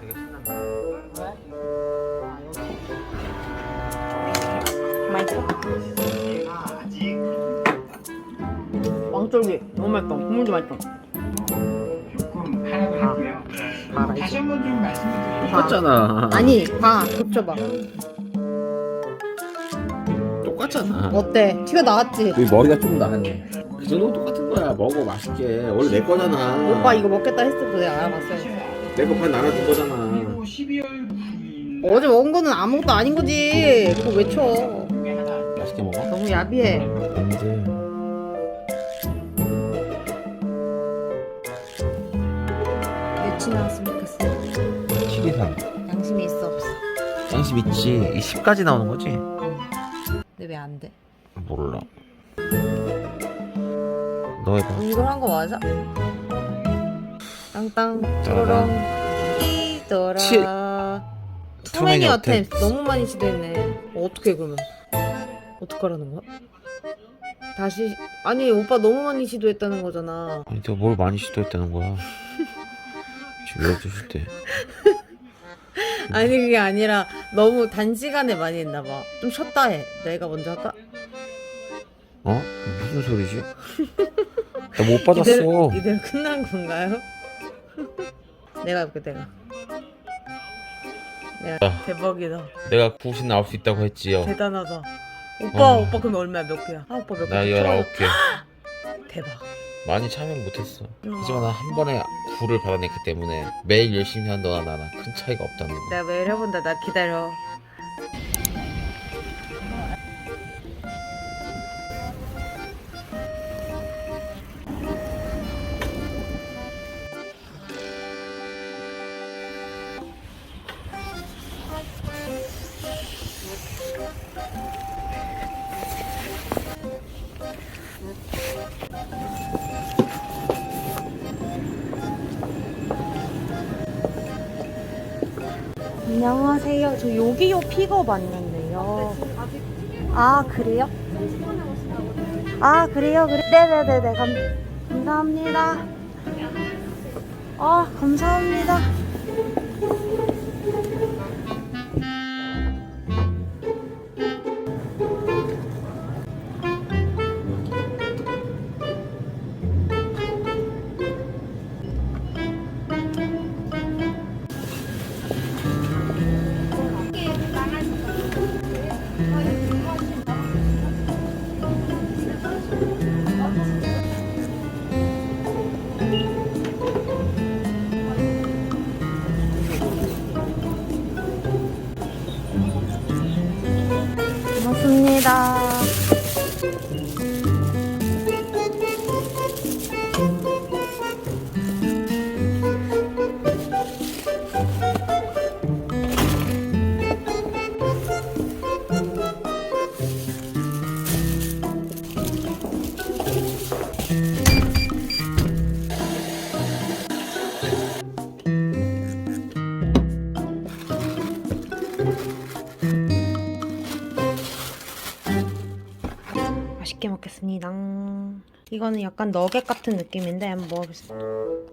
되게 신난다. 왕쫄기 너무 맛있다. 국물도 맛있다. 조금 하라고 하고요. 봐라 다시 이제. 한번 좀 말씀드릴게요. 똑같잖아. 아니 봐 겹쳐봐. 똑같잖아. 어때? 티가 나왔지? 여기 머리가 좀 나네. 그 정도 똑같은 거야. 먹어 맛있게. 원래 내 거잖아. 오빠 이거 먹겠다 했을 때 내가 알아봤어요. 내거 반 나눠준 거잖아. 그리고 12월 9일 어제 먹은 거는 아무것도 아닌 거지. 그거 왜 쳐? 중에 하나 맛있게 먹어. 너무 야비해. 언제? 며칠 나왔으면 좋겠어. 723. 양심이 있어 없어. 양심 있지. 이 10까지 나오는 거지? 근데 왜 안 돼? 몰라. 너 해봐. 이걸 한 거 맞아? 땅땅 짜라란. 또롱 띠더라 칠. 투맨이 투맨이 어템 어템. 너무 많이 시도했네 어, 어떻게 그러면 어떡하라는 거야? 다시 아니 오빠 너무 많이 시도했다는 거잖아 아니 내가 뭘 많이 시도했다는 거야. 지금 왜 드실 때. 아니 그게 아니라 너무 단시간에 많이 했나 봐좀 쉬었다 해 내가 먼저 할까? 어? 무슨 소리지? 나 못 받았어. 이대로, 이대로 끝난 건가요? 내가 해볼게 내가 내가 야. 대박이다 내가 90 나올 수 있다고 했지요. 대단하다. 오빠, 어. 오빠 그럼 얼마야? 몇 개야? 아, 오빠 몇 개? 나 19개. 대박. 많이 참여를 못했어. 음. 하지만 난 한 번에 구를 받아냈기 때문에 매일 열심히 한 너나 나랑 큰 차이가 없다는 거. 내가 매일 해본다. 나 기다려. 안녕하세요. 저 여기요 픽업 왔는데요. 아 그래요? 아 그래요? 그래. 네네네네. 감, 감사합니다. 아 감사합니다. 이거는 약간 너겟 같은 느낌인데 한번 먹어보겠습니다.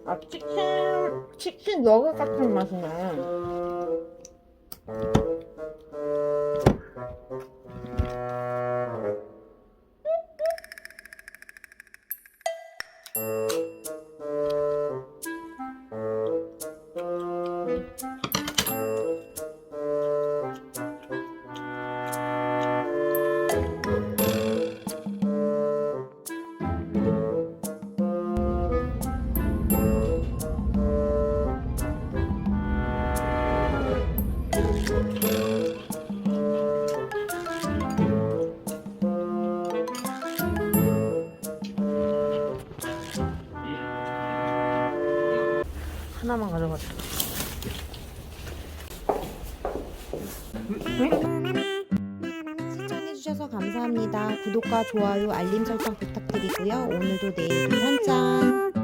아 치킨 치킨 너겟 같은 맛이네. 하나만 가져가자. 시청해주셔서 감사합니다. 구독과 좋아요, 알림 설정 부탁드리고요. 오늘도 내일도 한 잔.